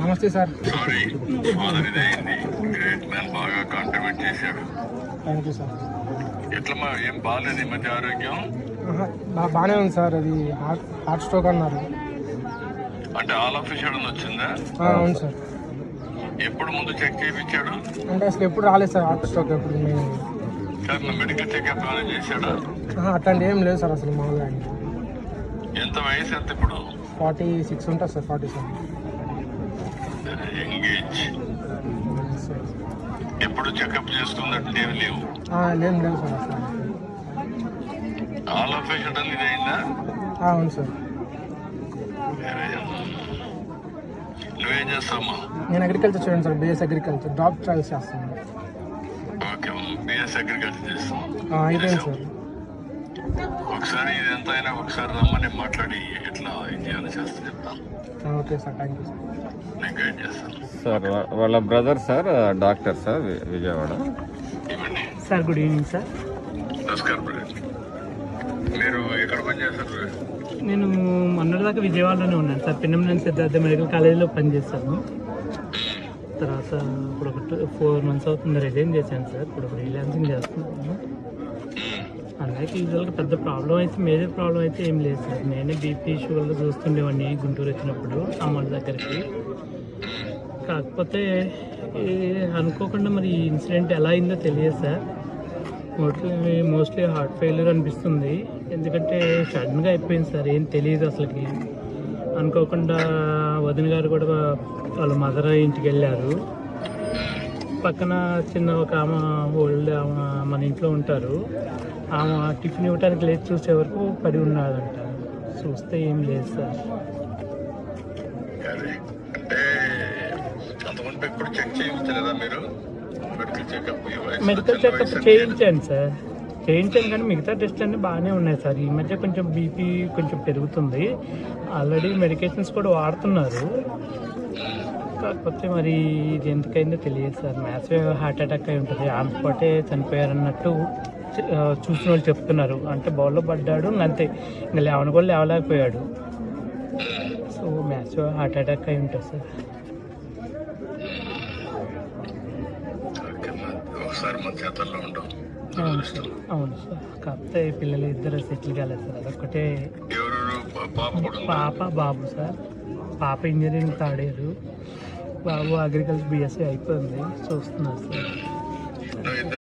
నమస్తే sir. Great man బాగా contribute thank you sir ఏం బాగాలేదు ఈ మధ్య ఆరోగ్యం? బాగానే ఉంది సార్. అది హార్ట్ స్ట్రోక్ అన్నారు. అంటే ఆల్ ఆఫ్ వచ్చిందా? అవును సార్. ఎప్పుడు ముందు చెక్ చేయించాడు? అంటే అసలు ఎప్పుడు రాలేదు సార్ హార్ట్ స్ట్రోక్ ఎప్పుడు సార్ మెడికల్ చెకప్ ఏమైనా చేశాడా? అట్లాంటి ఏం లేదు సార్ అసలు మామూలుగా. ఎంత వయసు ఎంత ఇప్పుడు? ఫార్టీ సిక్స్ ఉంటుంది సార్ ఫార్టీ సెవెన్. ఎంగేజ్ ఎప్పుడు చెకప్ చేసుకున్నట్టు ఏమి లేవు. ఆల్ ఆఫ్ అని ఇదైందా? ఆ, అవును సార్. నువ్వేం చేస్తావమ్మా? నేను అగ్రికల్చర్ చూడండి sir base agriculture drop travels చేస్తాను. ఓకే బిఎస్ అగ్రికల్చర్ చేస్తాం ఆ, అయిపోయింది సార్. ఒకసారి ఇది ఎంత అయినా ఒకసారి రమ్మని మాట్లాడి ఎట్లా చేయాలో చేస్తా చెప్తాను okay sir thank you sir. నేను గైడ్ చేస్తాను. సార్ వాళ్ళ brother sir doctor sir Vijayawada. Sir good evening sir. నమస్కారం మీరు ఎక్కడ పనిచేస్తారు నేను మొన్నటిదాకా విజయవాడలోనే ఉన్నాను సార్. పిన్నమనేని సిద్ధార్థ మెడికల్ కాలేజీలో పనిచేస్తాను తర్వాత ఇప్పుడు ఒక ఫోర్ మంత్స్ అవుతుంది రిజైన్ చేశాను సార్. ఇప్పుడు ఫ్రీలాన్సింగ్ చేస్తున్నాను. అలాగే యూజువల్గా పెద్ద ప్రాబ్లం అయితే మేజర్ ప్రాబ్లం అయితే ఏం లేదు సార్. నేనే బీపీ షుగర్లు చూస్తుండేవాడిని గుంటూరు వచ్చినప్పుడు అమ్మల దగ్గరికి. కాకపోతే అనుకోకుండా మరి ఈ ఇన్సిడెంట్ ఎలా అయిందో తెలియదు sir. Mostly mostly heart failure అనిపిస్తుంది. ఎందుకంటే సడన్గా అయిపోయింది సార్. ఏం తెలియదు అసలుకి. అనుకోకుండా వదిన గారు కూడా వాళ్ళ మదర్ ఇంటికి వెళ్ళారు. పక్కన చిన్న ఒక ఆమె ఓల్డ్ ఆమె మన ఇంట్లో ఉంటారు. ఆమె టిఫిన్ ఇవ్వడానికి లేచి చూసే వరకు పడి ఉన్నాడంట. చూస్తే ఏం లేదు సార్. మెడికల్ చెకప్ చేయించాను సార్. చేయించాను కానీ మిగతా టెస్ట్ అన్నీ బాగానే ఉన్నాయి సార్. ఈ మధ్య కొంచెం బీపీ కొంచెం పెరుగుతుంది. ఆల్రెడీ మెడికేషన్స్ కూడా వాడుతున్నారు. కాకపోతే మరి ఇది ఎందుకైందో తెలియదు సార్. మ్యాసివ్ హార్ట్ అటాక్ అయి ఉంటుంది. ఆన్ స్పాటే చనిపోయారన్నట్టు చూసిన వాళ్ళు చెప్తున్నారు. అంటే బౌల్లో పడ్డాడు అంతే. ఇంకా లేవని కూడా లేవలేకపోయాడు. సో మ్యాసివ్ హార్ట్ అటాక్ అయి ఉంటుంది సార్. అవును సార్. అవును సార్. కాకపోతే పిల్లలు ఇద్దరు సెటిల్ కాలేదు సార్. అదొక్కటే పాప బాబు సార్. పాప ఇంజనీరింగ్ థర్డ్ ఇయర్. బాబు అగ్రికల్చర్ బీఎస్సీ అయిపోయింది. చూస్తున్నారు సార్.